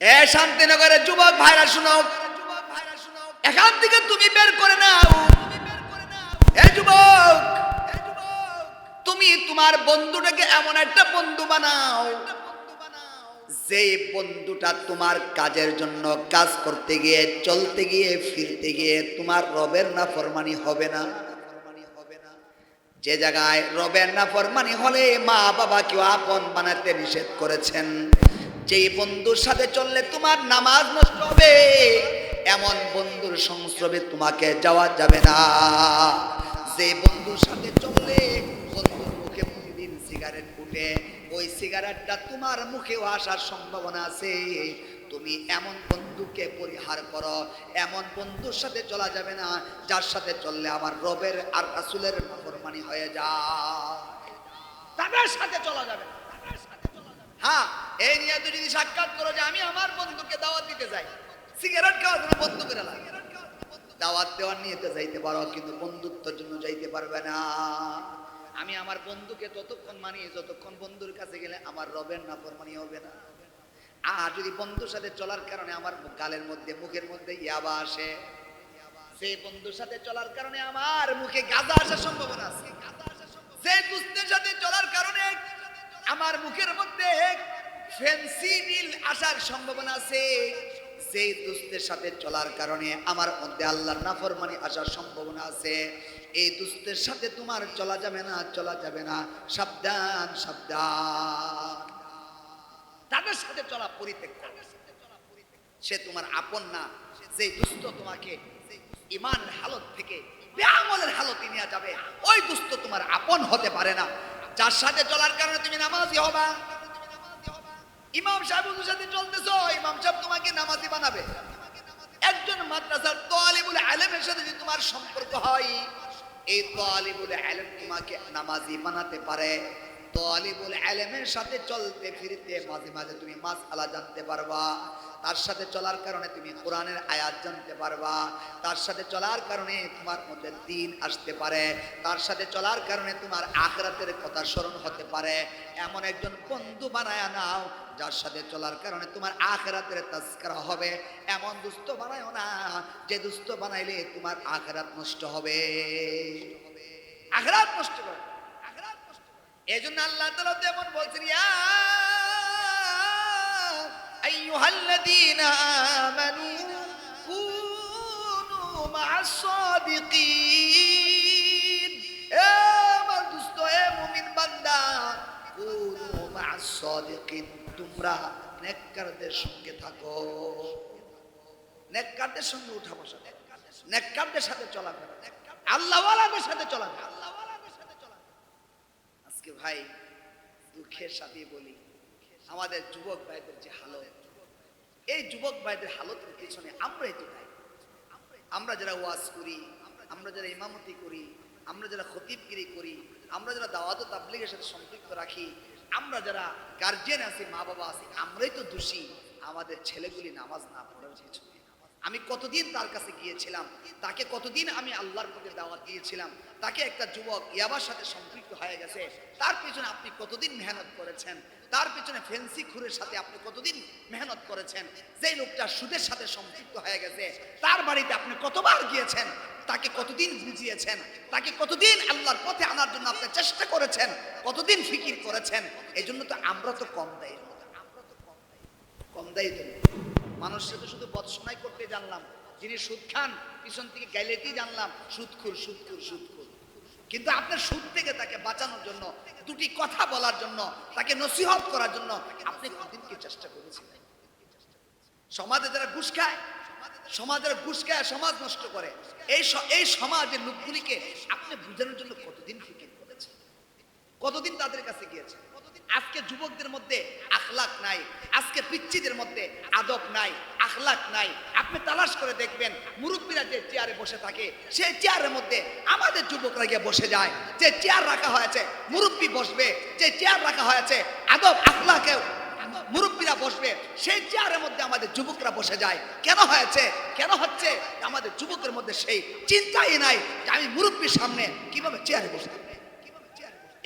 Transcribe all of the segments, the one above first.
শান্তিনগরের যুবক ভাইরা, শুনো। এখান থেকে তুমি বের করে নাও। যুবক, তুমি তোমার বন্ধুটাকে এমন একটা বন্ধু বানাও যে বন্ধুটা তোমার কাজের জন্য কাজ করতে গিয়ে, চলতে গিয়ে, ফিরতে গিয়ে তোমার রবের না ফরমানি হবে না। যে জায়গায় রবের না ফরমানি হলে মা বাবা কেউ আপন বানাতে নিষেধ করেছেন। যেই বন্ধুর সাথে চললে তোমার নামাজ নষ্ট হবে, এমন বন্ধুর সংস্রবে তোমাকে যাওয়া যাবে না। যে বন্ধুর সাথে চললে বন্ধুর মুখে প্রতিদিন সিগারেট ফুটে, ওই সিগারেটটা তোমার মুখেও আসার সম্ভাবনা আছে। তুমি এমন বন্ধুকে পরিহার করো, এমন বন্ধুর সাথে চলা যাবে না, যার সাথে চললে আমার রবের আর রাসুলের নাফরমানি হয়ে যায়। তাদের সাথে চলা যাবে না। তাদের সাথে চলা যাবে না। হ্যাঁ এই নিয়ে তুই যদি সাক্ষাৎ করো যে আমি আমার বন্ধুকে দাওয়াত দিতে যাই, সিগারেট খাওয়ার জন্য বন্ধু করে লাগে দাওয়াত দেওয়ার নিয়ে তো যাইতে পারো, কিন্তু বন্ধুত্বের জন্য যাইতে পারবে না। আমি আমার বন্ধুকে ততক্ষণ মানি যতক্ষণ বন্ধুর কাছে গেলে আমার রবের নাফরমানি হবে না। আর যদি বন্ধুর সাথে চলার কারণে আমার গালের মধ্যে, মুখের মধ্যে ইয়াবা আসে, সেই বন্ধুর সাথে চলার কারণে আমার মুখে গাঁজা আসার সম্ভাবনা আছে। সেই দুস্তের সাথে চলার কারণে আমার মুখের মধ্যে ফেন্সিডিল আসার সম্ভাবনা আছে। সেই দুস্থের সাথে চলার কারণে আমার মধ্যে আল্লাহর নাফরমানি আসার সম্ভাবনা আছে। এই দুস্থের সাথে তোমার চলা যাবে না, চলা যাবে না। সাবধান সাবধান। তাদের সাথে চলা পরিত্যাগ। সে তোমার আপন না, যে দুস্থ তোমাকে ইমান হালত থেকে বেআমলের হালতে নিয়ে যাবে। ওই দুস্থ তোমার আপন হতে পারে না। যার সাথে চলার কারণে তুমি নামাজি হবা। ইমাম সাহেব সাথে চলতেছো ইমাম সাহেব তোমাকে নামাজি বানাবে। একজন মাদ্রাসার তোয়ালিবুল আলেমের সাথে যদি তোমার সম্পর্ক হয়, এই তোয়ালিবুল আলেম তোমাকে নামাজি বানাতে পারে। তোয়ালিবুল আলেমের সাথে চলতে ফিরতে মাঝে মাঝে তুমি মাস আলা জানতে পারবা। তার সাথে চলার কারণে তুমি কোরআনের আয়াত জানতে পারবা। তার সাথে চলার কারণে তোমার মধ্যে দিন আসতে পারে। তার সাথে চলার কারণে তোমার আখরাতের কথা স্মরণ হতে পারে। এমন একজন বন্ধু বানায় নাও যার সাথে চলার কারণে তোমার আখরাতের তাস্করা হবে। এমন দুস্থ বানায়ও না, যে দুস্থ বানাইলে তোমার আখরাত নষ্ট হবে। আখরাত নষ্ট করে আখরাত নষ্ট এই জন্য আল্লাহ তাআলা যেমন বলছেন, ইয়া আইয়ুহাল্লাযীনা আমানু কুনু মা'আস সাদিকিন এ আমার দুস্থ, এ মুমিন বান্দা, কুনু মা'আস সাদিকিন তোমরা নেককারদের সঙ্গে থাকো। নেককারদের সঙ্গে উঠা বসা। নেককারদের সাথে চলাফেরা আল্লাহওয়ালাদের সাথে চলাফেরা আল্লাহওয়ালাদের সাথে চলাফেরা আজকে ভাই দুঃখের সাথে বলি, আমাদের যুবক ভাইদের যে হালত, এই যুবক ভাইদের হালতের পিছনে আমরাই তো দায়ী। আমরা যারা ওয়াজ করি, আমরা যারা ইমামতি করি, আমরা যারা খতিবগিরি করি, আমরা যারা দাওয়াত তাবলিগের সাথে সম্পৃক্ত রাখি আমরা যারা গার্জিয়ান আছি, মা বাবা আছি, আমরাই তো দোষী। আমাদের ছেলেগুলি নামাজ না পড়ার পিছনে আমি কতদিন তার কাছে গিয়েছিলাম, তাকে কতদিন আমি আল্লাহর প্রতি দাওয়াত দিয়েছিলাম, তাকে একটা যুবক ইয়াবার সাথে সম্পৃক্ত হয়ে গেছে। তার পিছনে আপনি কতদিন মেহনত করেছেন? তার পিছনে ফেন্সি খুরের সাথে আপনি কতদিন মেহনত করেছেন? যে লোকটা সুদের সাথে সম্পৃক্ত হয়ে গেছে, তার বাড়িতে আপনি কতবার গিয়েছেন? তাকে কতদিন বুঝিয়েছেন? তাকে কতদিন আল্লাহর পথে আনার জন্য আপনি চেষ্টা করেছেন? কতদিন ফিকির করেছেন? এই জন্য তো আমরা তো কম দেয়। কম দেয় তো শুধু বদশনাই করতে জানলাম। যিনি সুদ খান, পিছন থেকে জানলাম সুদখুর সুদখুর সুদখুর কিন্তু আপনার সুদ থেকে তাকে বাঁচানোর জন্য, দুটি কথা বলার জন্য, তাকে নসিহত করার জন্য আপনি কতদিন কি চেষ্টা করেছিলেন? সমাজে যারা ঘুষ খায় সমাজের ঘুষ সমাজ নষ্ট করে। এই এই সমাজের লোকগুলিকে আপনি বোঝানোর জন্য কতদিন ফিকির করেছেন? কতদিন তাদের কাছে গিয়েছে আজকে যুবকদের মধ্যে আখলাক নাই, আজকে পিচ্ছিদের মধ্যে আদব নাই, আখলাক নাই। আপনি তালাশ করে দেখবেন, মুরব্বীরা যে চেয়ারে বসে থাকে, সেই চেয়ারের মধ্যে আমাদের যুবকরা গিয়ে বসে যায়। যে চেয়ার রাখা হয়েছে, মুরব্বী বসবে, যে চেয়ার রাখা হয়েছে, আদব, আখলাকেও মুরব্বীরা বসবে, সেই চেয়ারের মধ্যে আমাদের যুবকরা বসে যায়। কেন হয়েছে? কেন হচ্ছে? আমাদের যুবকের মধ্যে সেই চিন্তাই নাই যে আমি মুরব্বীর সামনে কীভাবে চেয়ারে বসতে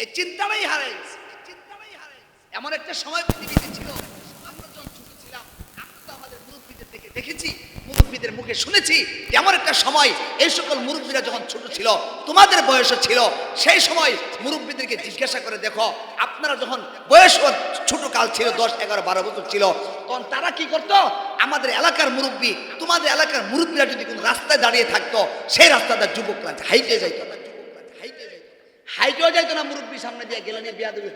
এই চিন্তাটাই। এই চিন্তাটাই গেছে। এমন একটা সময় পৃথিবীতে ছিল, আমরা যখন ছোট ছিলাম, আমরা তো আমাদের মুরব্বীদের দেখে দেখেছি মুরব্বীদের মুখে শুনেছি এমন একটা সময় এই সকল মুরব্বীরা যখন ছোট ছিল, তোমাদের বয়সও ছিল, সেই সময় মুরব্বীদেরকে জিজ্ঞাসা করে দেখো, আপনারা যখন বয়স ছোট কাল ছিল, দশ, এগারো, বারো বছর ছিল, তখন তারা কি করতো? আমাদের এলাকার মুরব্বী, তোমাদের এলাকার মুরব্বীরা যদি কোনো রাস্তায় দাঁড়িয়ে থাকতো, সেই রাস্তাটা যুবকরা হাইটে যাইতো না হাইটে যাইতো হাইটেও যাইতো না মুরব্বী, সামনে দিয়ে গেলে নিয়ে বিয়া দেবী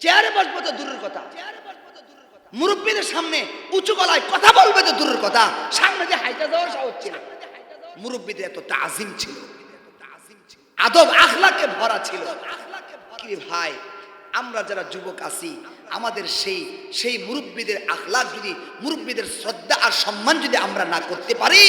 চেয়ারে বসবো তো দূরের কথা। মুরব্বীদের সামনে উঁচু গলায় কথা বলবে তো দূরের কথা। সামনে যে হাইটা যাওয়ার সাহস ছিল। মুরব্বীদের এত তাজিম ছিল। আদব আখলাকে ভরা ছিল। কি ভাই আমরা যারা যুবক আছি আমাদের সেই সেই মুরব্বীদের আখলাক যদি, মুরব্বীদের শ্রদ্ধা আর সম্মান যদি আমরা না করতে পারি,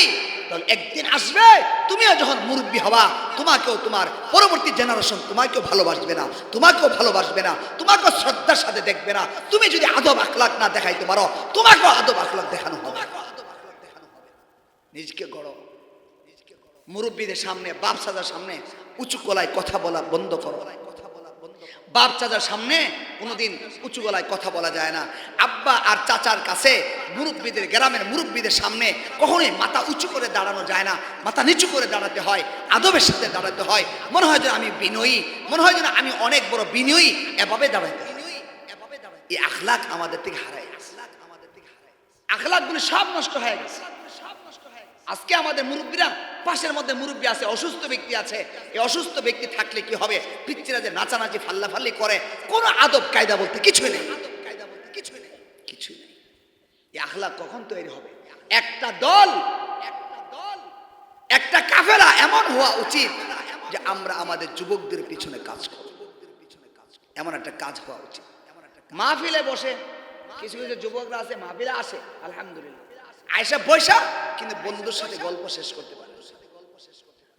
তাহলে একদিন আসবে, তুমিও যখন মুরব্বী হবা, তোমাকেও তোমার পরবর্তী জেনারেশন তোমাকেও ভালোবাসবে না, তোমাকেও ভালোবাসবে না, তোমাকেও শ্রদ্ধার সাথে দেখবে না। তুমি যদি আদব আখলাক না দেখাইতে পারো, তোমাকেও আদব আখলাক দেখানো হবে। নিজকে গড়ো। মুরব্বীদের সামনে বাপ সাজার সামনে উঁচু কলায় কথা বলা বন্ধ করো। বাপ চাচার সামনে কোনোদিন উঁচু গলায় কথা বলা যায় না। আব্বা আর চাচার কাছে মুরব্বীদের, গ্রামের মুরব্বীদের সামনে কখনোই মাথা উঁচু করে দাঁড়ানো যায় না। মাথা নিচু করে দাঁড়াতে হয়, আদবের সাথে দাঁড়াতে হয়। মনে হয় যেন আমি বিনয়ী, মনে হয় যেন আমি অনেক বড় বিনয়ী, এভাবে দাঁড়াইতে হয়। এই আখলাক আমাদের থেকে হারায় আখলাক আমাদের থেকে হারায় আখলাকগুলো সব নষ্ট হয়ে গেছে। আজকে আমাদের মুরব্বীরা, পাশের মধ্যে মুরব্বী আছে, অসুস্থ ব্যক্তি আছে, এই অসুস্থ ব্যক্তি থাকলে কি হবে? পিচ্ছিরা যে নাচানাচি, ফাল্লাফাল্লি করে, কোনো আদব কায়দা বলতে কিছুই নেই। কিছুই নেই। কিছুই নেই। এই আখলাক কখন তৈরি হবে? একটা দল একটা দল, একটা কাফেলা এমন হওয়া উচিত যে আমরা আমাদের যুবকদের পিছনে কাজ করব। এমন একটা কাজ হওয়া উচিত। মাহফিলে বসে, কিছু কিছু যুবকরা আছে, মাহফিলে আসে, আলহামদুলিল্লাহ। আয়সা বৈশা, কিন্তু বন্ধুদের সাথে গল্প শেষ করতে পারে।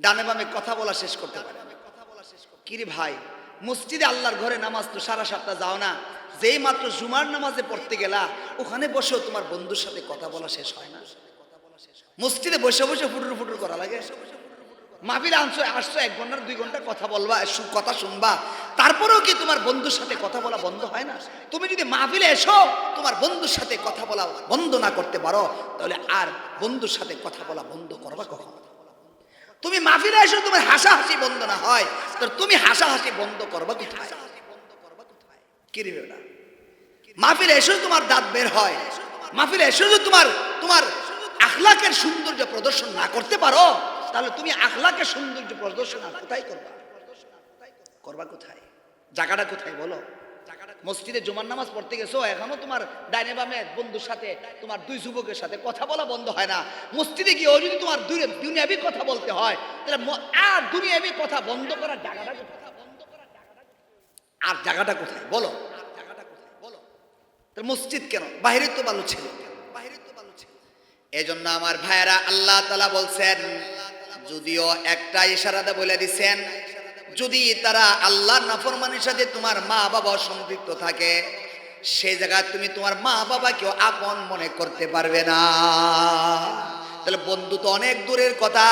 ডানে বামে কথা বলা শেষ করতে পারে। কিরে ভাই, মসজিদে আল্লাহর ঘরে নামাজ তো সারা সাতটা যাও না। যেই মাত্র জুমার নামাজে পড়তে গেলা, ওখানে বসেও তোমার বন্ধুর সাথে কথা বলা শেষ হয় না। মসজিদে বসে বসে ফুটুর ফুটুর করা লাগে। মাহফিলে আনছো, আসছো, এক ঘণ্টার দুই ঘণ্টা কথা বলবা কথা শুনবা। তারপরেও কি তোমার বন্ধুর সাথে কথা বলা বন্ধ হয় না? তুমি যদি মাহফিলে এসো, তোমার বন্ধুর সাথে কথা বলা বন্ধ না করতে পারো, তাহলে আর বন্ধুর সাথে কথা বলা বন্ধ করবা কখন? তুমি মাহফিলে এসো, তোমার হাসাহাসি বন্ধ না হয়, তো তুমি হাসাহাসি বন্ধ করবা কোথায়? কি রে বেটা? মাহফিলে এসেও তোমার দাঁত বের হয়, মাহফিলে যদি তোমার তোমার আখলাকের সৌন্দর্য প্রদর্শন না করতে পারো তাহলে তুমি আখলাকের সৌন্দর্য প্রদর্শন আর কোথায় করবা? করবা কোথায়? জায়গাটা কোথায় বলো? মসজিদে জুমার নামাজ পড়তে গেছো, এখনও তোমার ডাইনে বামে বন্ধুর সাথে, তোমার দুই যুবকের সাথে কথা বলা বন্ধ হয় না। মসজিদে গিয়ে যদি তোমার দুই দুনিয়াবি কথা বলতে হয়, তাহলে আর দুনিয়াবি কথা বন্ধ করার জায়গাটা কোথায়? আর জায়গাটা কোথায়? বলো। মসজিদ কেন? বাইরে তো ভালো ছিল। বাইরে তো ভালো ছিল এজন্য আমার ভাইয়েরা আল্লাহ তালা বলছেন যদিও একটা ইশারাতে বলে দিচ্ছেন যদি তারা আল্লাহ নাফরমানের সাথে তোমার মা বাবা সম্পৃক্ত থাকে সেই জায়গায় তুমি তোমার মা বাবাকেও আপন মনে করতে পারবে না। তাহলে বন্ধু তো অনেক দূরের কথা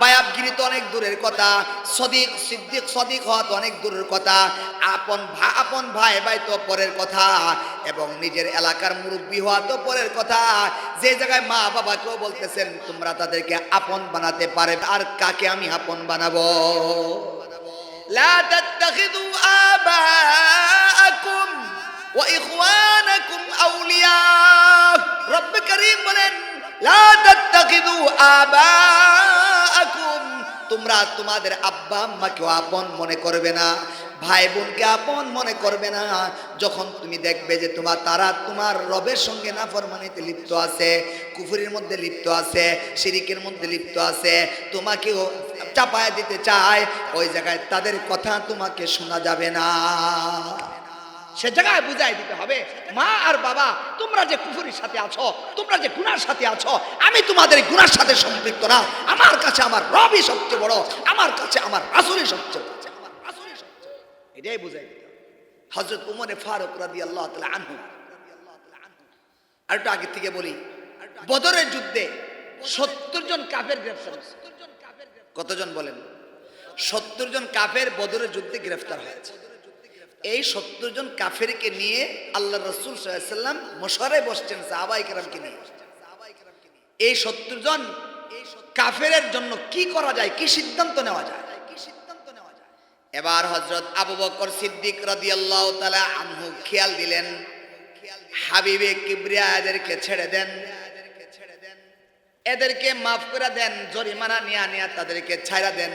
বায়াবগিরি তো অনেক দূরের কথা সদিক সিদ্দিক সদিক হওয়া তো অনেক দূরের কথা আপন ভা আপন ভাই ভাই তো পরের কথা এবং নিজের এলাকার মুরব্বী হওয়া তো পরের কথা যে জায়গায় মা বাবাকেও বলতেছেন তোমরা তাদেরকে আপন বানাতে পারে আর কাকে আমি আপন বানাবো لا تتخذوا آباءكم وإخوانكم أولياء رب كريم বলেন لا تتخذوا آباءكم তোমরা তোমাদের আব্বা আম্মাকে আপন মনে করবে না, ভাই বোনকে আপন মনে করবে না। যখন তুমি দেখবে যে তোমার, তারা তোমার রবের সঙ্গে না ফরমানিতে লিপ্ত আছে, কুফুরির মধ্যে লিপ্ত আছে, শিরিকের মধ্যে লিপ্ত আছে, তোমাকেও চাপায় দিতে চায়, ওই জায়গায় তাদের কথা তোমাকে শোনা যাবে না। সে জায়গায় বুঝাই দিতে হবে, মা আর বাবা, তোমরা যে কুফুরির সাথে আছো, তোমরা যে গুনার সাথে আছো, আমি তোমাদের গুনার সাথে সম্পৃক্ত না। আমার কাছে আমার রবই সবচেয়ে বড়, আমার কাছে আমার রাসুলই সবচেয়ে বড়। আমার রাসুলই সবচেয়ে এটাই বুঝাই দিতে হবে। হজরত উমরে ফারুক রাদি আল্লাহ তালা আনহু। আর একটু আগে থেকে বলি, বদরের যুদ্ধে সত্তর জন কাফের গ্রেফতার। কতজন বলেন? সত্তর জন কাফের বদরের যুদ্ধে গ্রেফতার হয়েছে। এই সত্তর জন কাফেরকে নিয়ে আল্লাহ রসুল সাল্লাম মশারে বসছেন সাহাবাই কেরামকে নিয়ে। এই সত্তর জন কাফেরের জন্য কি করা যায়, কি সিদ্ধান্ত নেওয়া যায়? এবার হজরত আবু বকর সিদ্দিক রাদিয়াল্লাহু তাআলা আনহু খেয়াল দিলেন, হাবিবে কিবরিয়া এদেরকে ছেড়ে দেন। এদেরকে মাফ করে দেন, জরিমানা নিয়া নিয়া তাদেরকে ছাইরা দেন।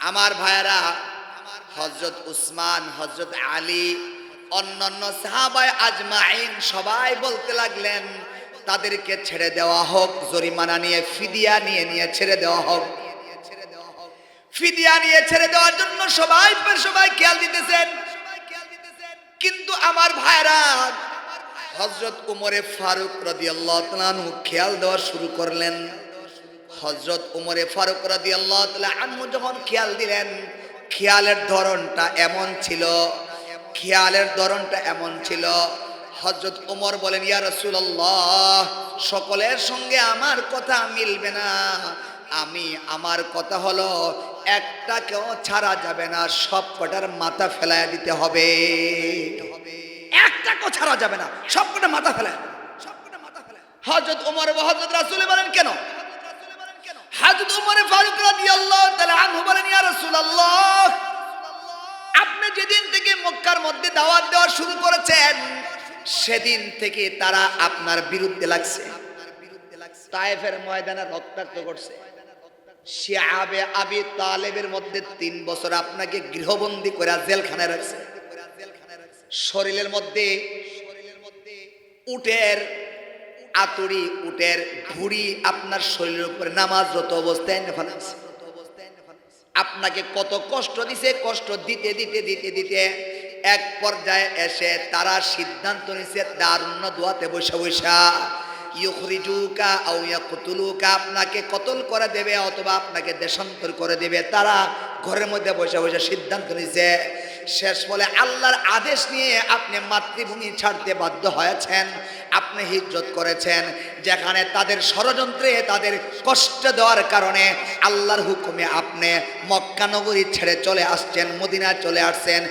আমার ভাইয়েরা হজরত উসমান হজরত আলী, অন্যান্য সাহাবায় আজমাইন সবাই বলতে লাগলেন, তাদেরকে ছেড়ে দেওয়া হোক, জরিমানা নিয়ে, ফিদিয়া নিয়ে নিয়ে ছেড়ে দেওয়া হোক। ফিদিয়া নিয়ে ছেড়ে দেওয়ার জন্য সবাই সবাই খেয়াল দিতেছেন। কিন্তু আমার ভাইরা হজরত উমরে ফারুক রাদিয়াল্লাহু তাআলা আনহু খেয়াল দেওয়া শুরু করলেন। হজরত উমরে ফারুক রাদিয়াল্লাহু তাআলা আনহু যখন খেয়াল দিলেন খেয়ালের ধরনটা এমন ছিল, খেয়ালের ধরনটা এমন ছিল। হজরত উমর বলেন, ইয়া রাসূলুল্লাহ, সকলের সঙ্গে আমার কথা মিলবে না। আমি, আমার কথা হলো, একটা কেউ ছাড়া যাবে না, সব কটার মাথা ফেলায় দিতে হবে। একটা কেউ ছাড়া যাবে না, সব কটা মাথা ফেলায় সব কটা মাথা ফেলায় হজরত উমর ও হজরত রাসূল বলেন কেন? হজরত উমর ফারুক রাদিয়াল্লাহু তাআলা আনহু বলেন, ইয়া রাসূলুল্লাহ, আপনি যেদিন থেকে মক্কার মধ্যে দাওয়াত দেওয়া শুরু করেছেন, সেদিন থেকে তারা আপনার বিরুদ্ধে লাগছে। তায়েফের ময়দানে রক্তাক্ত করছে। শিয়াবে আবি তালেবের মধ্যে তিন বছর আপনাকে গৃহবন্দী করে জেলখানায় রাখছে। শরীরের মধ্যে উটের আতুড়ি উটের ঘুড়ি আপনার শরীরের উপরে নামাজরত অবস্থায় ফেলাচ্ছে আপনাকে কত কষ্ট দিছে, কষ্ট দিতে দিতে দিতে দিতে। এক পর্যায়ে এসে তারা সিদ্ধান্ত নিছে দারুণ্য দোয়াতে বসে, বসা। ইউখরিজুকা আও ইয়াকতুলুকা, আপনাকে কতল করে দেবে অথবা আপনাকে দেশান্তর করে দেবে? তারা ঘরের মধ্যে বসে বসে সিদ্ধান্ত নিছে। শেষ বলে আল্লাহর আদেশ নিয়ে আপনি মাতৃভূমি ছাড়তে বাধ্য হয়েছেন। আপনি হিজরত করেছেন, যেখানে তাদের ষড়যন্ত্রে তাদের কষ্ট দেওয়ার কারণে আল্লাহর হুকুমে আপনি মক্কানগরী ছেড়ে চলে আসছেন, মদিনায় চলে আসছেন।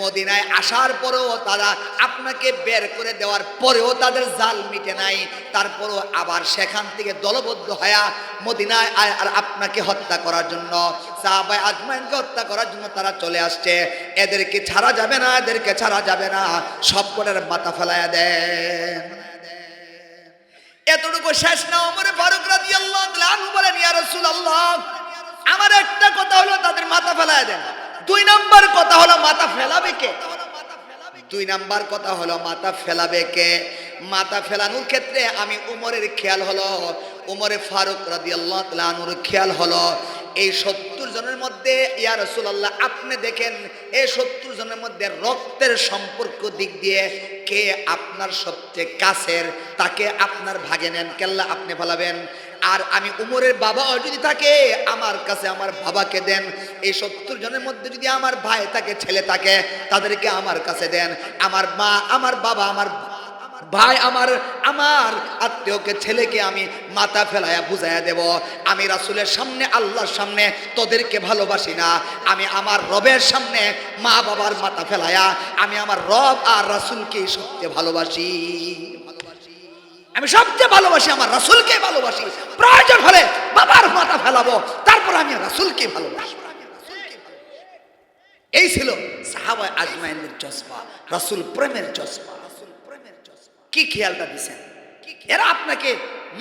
মদিনায় আসার পরেও তারা আপনাকে বের করে দেওয়ার পরেও তাদের জাল মিটে নাই। তারপরেও আবার সেখান থেকে দলবদ্ধ হয়া মদিনায় আর আপনাকে হত্যা করার জন্য সাহাবাই আজমাইনকে হত্যা করার জন্য তারা চলে আসছে। এদেরকে ছাড়া যাবে না, এদেরকে ছাড়া যাবে না। সব কটার মাথা ফেলায়া দেন। এতটুকু শেষ না, ওমরে ফারুক রাজি আল্লাহ বলেন, ইয়া আল্লাহ আমার একটা কথা হলো তাদের মাথা ফেলায় দেন। দুই নাম্বার কথা হলো, মাথা ফেলাবে কে? দুই নাম্বার কথা হলো, মাথা ফেলাবে কে? মাথা ফেলানোর ক্ষেত্রে আমি উমরের খেয়াল হলো উমরে ফারুক রাজি আল্লাহ খেয়াল হলো এই সত্তর জনের মধ্যে, ইয়া রাসূলুল্লাহ, আপনি দেখেন এই সত্তর জনের মধ্যে রক্তের সম্পর্ক দিক দিয়ে কে আপনার সবচেয়ে কাছের, তাকে আপনার ভাগে নেন, কেল্লা আপনি ফেলাবেন। আর আমি উমরের বাবাও যদি থাকে, আমার কাছে আমার বাবাকে দেন। এই সত্তর জনের মধ্যে যদি আমার ভাই থাকে, ছেলে থাকে, তাদেরকে আমার কাছে দেন। আমার মা, আমার বাবা, আমার ভাই, আমার আমার আত্মীয়কে, ছেলেকে আমি মাথা ফেলায়া বুঝাইয়া দেব। আমি রাসুলের সামনে, আল্লাহর সামনে তোদেরকে ভালোবাসি না। আমি আমার রবের সামনে মা বাবার মাথা ফেলায়া আমি আমার রব আর রাসুলকে সবচেয়ে ভালোবাসি। আমি সবচেয়ে ভালোবাসি, আমার রাসুলকে ভালোবাসি। প্রয়োজন হলে বাবার মাথা ফেলাবো, তারপর আমি রাসুলকে ভালোবাসি। এই ছিল সাহাবা আজমাইনের চশমা, রাসুল প্রেমের চশমা। কি খেয়ালটা দিছেন? এরা আপনাকে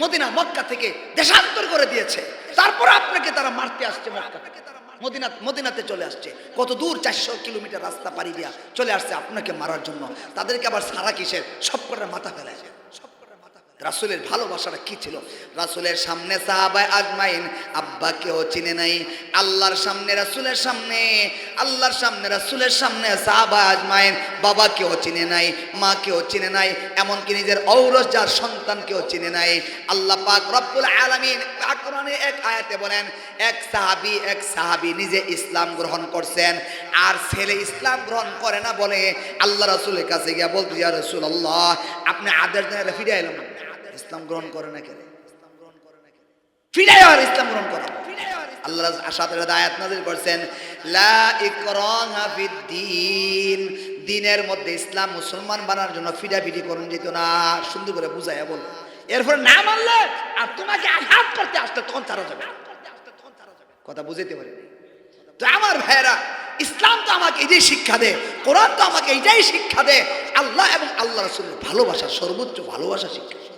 মদিনা, মক্কা থেকে দেশান্তর করে দিয়েছে। তারপর আপনাকে তারা মারতে আসছে মদিনা, মদিনাতে চলে আসছে। কত দূর, চারশো কিলোমিটার রাস্তা পাড়ি দিয়া চলে আসছে আপনাকে মারার জন্য। তাদেরকে আবার সারা কিসের সব করে মাথা ফেলে সব কটার মাথা ফেলে। রাসুলের ভালোবাসাটা কি ছিল? রাসুলের সামনে সাহাবায় আজমাইন, আব্বাকেও চিনে নাই। আল্লাহর সামনে, রাসুলের সামনে, আল্লাহর সামনে, রাসুলের সামনে সাহাবা আজমাইন, বাবাকেও চিনে নাই, মাকেও চিনে নাই, এমনকি নিজের ঔরস যার সন্তানকেও চিনে নাই। আল্লাহ পাক রব্বুল আলামিন কোরআনে এক আয়াতে বলেন, এক সাহাবি এক সাহাবি নিজে ইসলাম গ্রহণ করছেন, আর ছেলে ইসলাম গ্রহণ করে না বলে আল্লাহ রাসুলের কাছে গিয়া বলতো, ইয়া রাসূলুল্লাহ, আপনি আদেশ ফিরে এলাম ইসলাম গ্রহণ করে না কেন? আল্লাহ যাবে। কথা বুঝাইতে পারি? তো আমার ভাইয়েরা, ইসলাম তো আমাকে এটাই শিক্ষা দেয়, কোরআন তো আমাকে এটাই শিক্ষা দেয়। আল্লাহ এবং আল্লাহ ভালোবাসা সর্বোচ্চ ভালোবাসা শিক্ষা।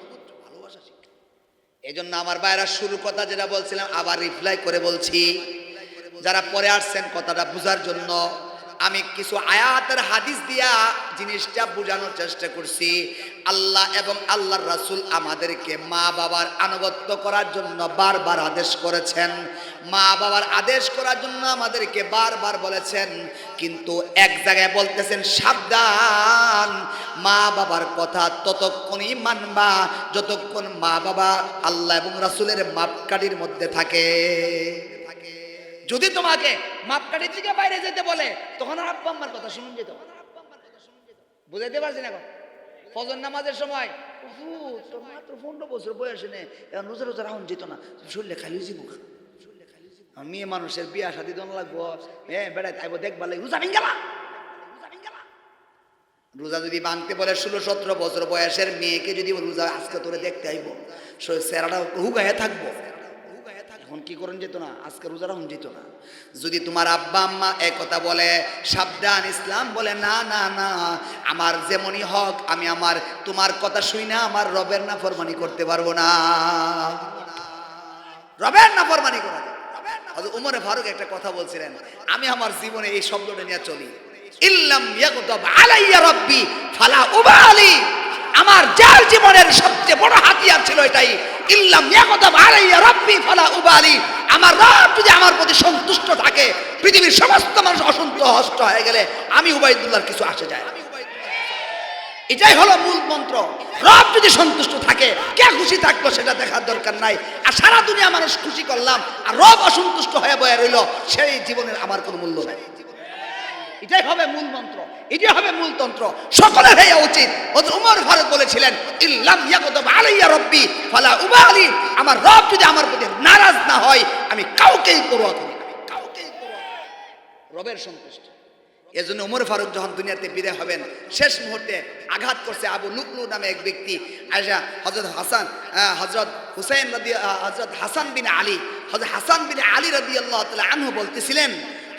এই জন্য আমার বাইরা শুরু কথা যেটা বলছিলাম, আবার রিপ্লাই করে বলছি। যারা পরে আসছেন কথাটা বোঝার জন্য। আমি কিছু আয়াতের হাদিস দিয়া জিনিসটা বোঝানোর চেষ্টা করছি। আল্লাহ এবং আল্লাহর রাসূল আমাদেরকে মা বাবার আনুগত্য করার জন্য বারবার আদেশ করেছেন। মা বাবার আদেশ করার জন্য আমাদেরকে বারবার বলেছেন, কিন্তু এক জায়গায় বলতেছেন, সাবধান মা বাবার কথা ততক্ষণই মানবা, যতক্ষণ মা বাবা আল্লাহ এবং রাসূলের মাপকাঠির মধ্যে থাকে। যদি তোমাকে মাপকাঠি থেকে বাইরে যেতে বলে তখন আর আব্বা আম্মার কথা শুনুন যেত বুঝাইতে পারছি না এখন? ফজর নামাজের সময় উফু, তোর মাত্র পনেরো বছর বয়সে নে এখন রোজা রোজা রাহুন যেত না। শরীরে খালি জীব মেয়ে মানুষের বিয়া শাদি দন লাগবো হ্যাঁ বেড়াই তাইব দেখবার লাগে। রোজা ভেঙ্গেলা রোজা যদি ভাঙতে বলে ষোলো সতেরো বছর বয়সের মেয়েকে যদি রোজা আজকে তোরে দেখতে আইব সেরাটা হুগাহে থাকব। এখন কি করেন যেত না? আজকে রোজা রাখুন যেত না। যদি তোমার আব্বা আম্মা এক কথা বলে, সাবধান ইসলাম বলে, না না না, আমার যেমনই হক, আমি আমার, তোমার কথা শুই না, আমার রবের না ফরমানি করতে পারব না। রবের না ফরমানি করা উমরে ফারুক একটা কথা বলছিলেন, আমি আমার জীবনে এই শব্দটা নিয়ে চলি। ইল্লাম ইয়াকুতাব আলাইয়া রাব্বি, ফালা উবালি। আমার যার জীবনের সবচেয়ে বড় হাতিয়ার ছিল এটাই ইল্লাম ইয়াকুতাব আলাইয়া রাব্বি ফালা উবালি। আমার রব যদি আমার প্রতি সন্তুষ্ট থাকে, পৃথিবীর সমস্ত মানুষ অসন্তুষ্ট হয়ে গেলে আমি উবাইদুল্লাহর কিছু আসে যায়। এটাই হলো মূল মন্ত্র। রব যদি সন্তুষ্ট থাকে, কে খুশি থাকল সেটা দেখার দরকার নাই। আর সারা দুনিয়া মানুষ খুশি করলাম, আর রব অসন্তুষ্ট হয়ে বয়ে রইল, সেই জীবনের আমার কোনো মূল্য নাই। এটাই হবে মূল মন্ত্র, এটাই হবে মূল তন্ত্র। সকলের হইয়া উচিত উমর ফারুক বলেছিলেন, ইল্লাম ইয়াকুতাব আলাইয়া রব্বি, ফালা উবালি। আমার রব যদি আমার প্রতি নারাজ না হয়, আমি কাউকেই পরোয়া করি আমি কাউকেই পরোয়া রবের সন্তুষ্ট। এজন্য উমর ফারুক যখন দুনিয়াতে বিদায় হবেন, শেষ মুহূর্তে আঘাত করছে আবু লুকলু নামে এক ব্যক্তি আয়সা হজরত হাসান হজরত হুসাইন রদি হজরত হাসান বিন আলী হজরত হাসান বিন আলী রদি আল্লাহ আনহু বলতেছিলেন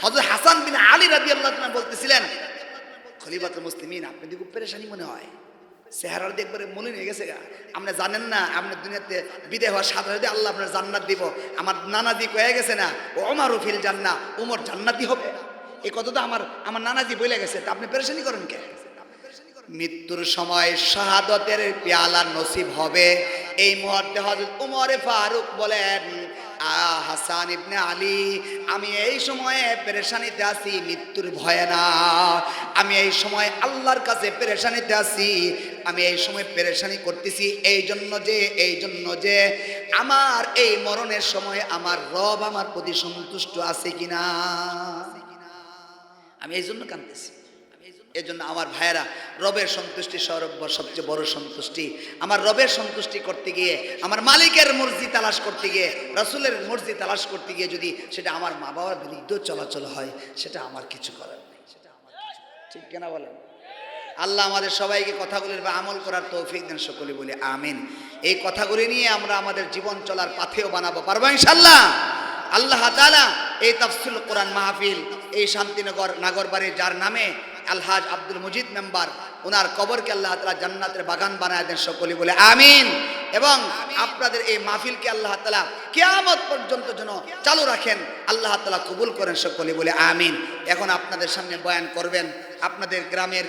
হজরত হাসান বিন আলী রদি আল্লাহ বলতেছিলেন, খলিফাতুল মুসলিমিন, আপনি খুব পেরেশানি মনে হয়, চেহারার দেখবারে মনে নিয়ে গেছে গা। আপনি জানেন না, আপনি দুনিয়াতে বিদায় হওয়ার সাথে সাথে আল্লাহ আপনার জান্নাত দিব। আমার নানাজি কয়ে গেছে না, ও আমারও ফিল জান্না উমর জান্নাতি হবে এই কথা তো আমার আমার নানাজি বলে গেছে, তা আপনি পেরেশানি করেন কে? মৃত্যুর সময় শাহাদতের পেয়ালা নসিব হবে এই মুহূর্তে হযরত উমরে ফারুক বলেন হাসান ইবনে আলী, আমি এই সময়ে পেরেশানিতে আছি, মৃত্যুর ভয়ে না। আমি এই সময় আল্লাহর কাছে পেরেশানিতে আছি, আমি এই সময় পেরেশানি করতেছি এই জন্য যে, এই জন্য যে, আমার এই মরণের সময় আমার রব আমার প্রতি সন্তুষ্ট আছে কিনা? আমি এই জন্য কাঁদতেছি। এই জন্য আমার ভাইয়েরা, রবের সন্তুষ্টি সর্ব সবচেয়ে বড় সন্তুষ্টি। আমার রবের সন্তুষ্টি করতে গিয়ে, আমার মালিকের মর্জি তালাশ করতে গিয়ে, রসুলের মর্জি তালাশ করতে গিয়ে যদি সেটা আমার মা বাবার বিরুদ্ধ চলাচল হয়, সেটা আমার কিছু করার নেই, সেটা আমার ঠিক কেনা বলেন? আল্লাহ আমাদের সবাইকে কথাগুলির বা আমল করার তৌফিক দেন সকলে বলে আমিন। এই কথাগুলি নিয়ে আমরা আমাদের জীবন চলার পাথেও বানাবো, পারব ইনশাল্লাহ আল্লাহ তালা এই তাফসিল কোরআন মাহফিল এই শান্তিনগর নাগরবাড়ির যার নামে আলহাজ আব্দুল মুজিদ মেম্বার ওনার কবরকে আল্লাহ তালা জান্নাতের বাগান বানায় দেন সকলে বলে আমিন। এবং আপনাদের এই মাহফিলকে আল্লাহ তালা কেয়ামত পর্যন্ত যেন চালু রাখেন, আল্লাহ তালা কবুল করেন সকলে বলে আমিন। এখন আপনাদের সামনে বয়ান করবেন, আপনাদের গ্রামের